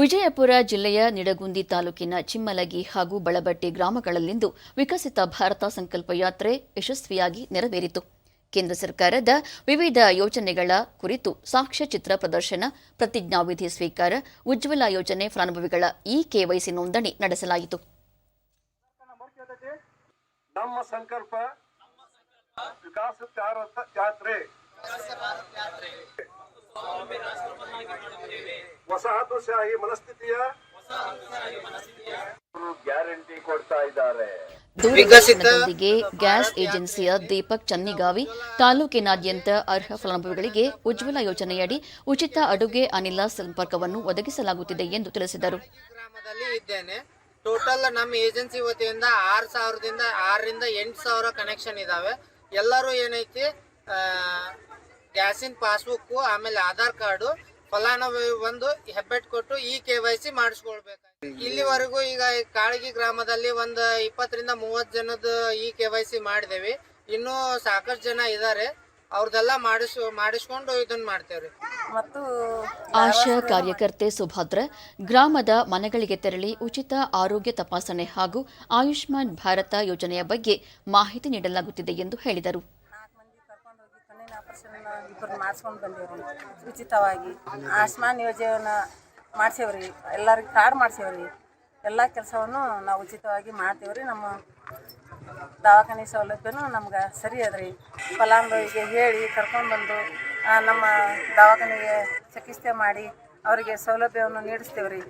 ವಿಜಯಪುರ ಜಿಲ್ಲೆಯ ನಿಡಗುಂದಿ ತಾಲೂಕಿನ ಚಿಮ್ಮಲಗಿ ಹಾಗೂ ಬಳಬಟ್ಟಿ ಗ್ರಾಮಗಳಲ್ಲಿಂದು ವಿಕಸಿತ ಭಾರತ ಸಂಕಲ್ಪ ಯಾತ್ರೆ ಯಶಸ್ವಿಯಾಗಿ ನೆರವೇರಿತು. ಕೇಂದ್ರ ಸರ್ಕಾರದ ವಿವಿಧ ಯೋಜನೆಗಳ ಕುರಿತು ಸಾಕ್ಷ್ಯಚಿತ್ರ ಪ್ರದರ್ಶನ, ಪ್ರತಿಜ್ಞಾವಿಧಿ ಸ್ವೀಕಾರ, ಉಜ್ವಲ ಯೋಜನೆ ಫಲಾನುಭವಿಗಳ ಇ ಕೆವೈಸಿ ನೋಂದಣಿ ನಡೆಸಲಾಯಿತು. ನಮ್ಮ ಸಂಕಲ್ಪ ವಸಾಹತುಶಾಹಿ ಮನಸ್ಥಿತಿಯ ಗ್ಯಾರಂಟಿ ಕೊಡ್ತಾ ಇದ್ದಾರೆ. ದೂರದರ್ಶನದೊಂದಿಗೆ ಗ್ಯಾಸ್ ಏಜೆನ್ಸಿಯ ದೀಪಕ್ ಚನ್ನಿಗಾವಿ ತಾಲೂಕಿನಾದ್ಯಂತ ಅರ್ಹ ಫಲಾನುಭವಿಗಳಿಗೆ ಉಜ್ವಲ ಯೋಜನೆಯಡಿ ಉಚಿತ ಅಡುಗೆ ಅನಿಲ ಸಂಪರ್ಕವನ್ನು ಒದಗಿಸಲಾಗುತ್ತಿದೆ ಎಂದು ತಿಳಿಸಿದರು. ಗ್ರಾಮದಲ್ಲಿ ಇದ್ದೇನೆ. ಟೋಟಲ್ ನಮ್ಮ ಏಜೆನ್ಸಿ ವತಿಯಿಂದ ಆರು ಸಾವಿರದಿಂದ ಆರರಿಂದ ಎಂಟು ಸಾವಿರ ಕನೆಕ್ಷನ್ ಇದಾವೆ. ಎಲ್ಲರೂ ಏನೈತಿ ಗ್ಯಾಸಿನ ಪಾಸ್ಬುಕ್ಕು ಆಮೇಲೆ ಆಧಾರ್ ಕಾರ್ಡು ಫಲಾನುಭವಿ ಬಂದು ಹೆಬ್ಬೆಟ್ ಕೊಟ್ಟು ಈ ಕೆ ವೈ ಸಿ ಮಾಡಿಸ್ಕೊಳ್ಬೇಕು ಇಲ್ಲಿವರೆಗೂ ಈಗ ಕಾಳಗಿ ಗ್ರಾಮದಲ್ಲಿ ಒಂದ್ ಇಪ್ಪತ್ತರಿಂದ ಮೂವತ್ ಜನದ ಈ ಕೆ ವೈ ಸಿ ಮಾಡಿದೇವಿ. ಇನ್ನೂ ಸಾಕಷ್ಟು ಜನ ಇದ್ದಾರೆ ಅವ್ರದೆಲ್ಲ ಮಾಡಿಸ್ ಮಾಡಿಸ್ಕೊಂಡು ಇದನ್ನ ಮಾಡ್ತೇವ್ರಿ. ಮತ್ತು ಆಶಾ ಕಾರ್ಯಕರ್ತೆ ಸುಭದ್ರ ಗ್ರಾಮದ ಮನೆಗಳಿಗೆ ತೆರಳಿ ಉಚಿತ ಆರೋಗ್ಯ ತಪಾಸಣೆ ಹಾಗೂ ಆಯುಷ್ಮಾನ್ ಭಾರತ ಯೋಜನೆಯ ಬಗ್ಗೆ ಮಾಹಿತಿ ನೀಡಲಾಗುತ್ತಿದೆ ಎಂದು ಹೇಳಿದರು ನಾಲ್ಕು ಮಂದಿ ಕರ್ಕೊಂಡು ಹೋಗಿ ಕಣ್ಣಿನ ಆಪರೇಷನ್ ಇಬ್ಬರು ಮಾಡಿಸ್ಕೊಂಡು ಬಂದೇವ್ರಿ. ಉಚಿತವಾಗಿ. ಆಯುಷ್ಮಾನ್ ಯೋಜನೆಯನ್ನ ಮಾಡ್ಸೇವ್ರಿ. ಎಲ್ಲರಿಗೂ ಕಾರ್ಡ್ ಮಾಡ್ಸೇವ್ರಿ. ಎಲ್ಲ ಕೆಲಸವನ್ನು ನಾವು ಉಚಿತವಾಗಿ ಮಾಡ್ತೇವ್ರಿ. ನಮ್ಮ ದವಾಖಾನೆ ಸೌಲಭ್ಯನೂ ನಮ್ಗೆ ಸರಿ ಅದ್ರಿ. ಫಲಾನುಭವಿಗೆ ಹೇಳಿ ಕರ್ಕೊಂಡು ಬಂದು ನಮ್ಮ ದವಾಖಾನೆಗೆ ಚಿಕಿತ್ಸೆ ಮಾಡಿ, ಅವರಿಗೆ ಸೌಲಭ್ಯವನ್ನು ನೀಡಿಸ್ತೇವ್ರಿ.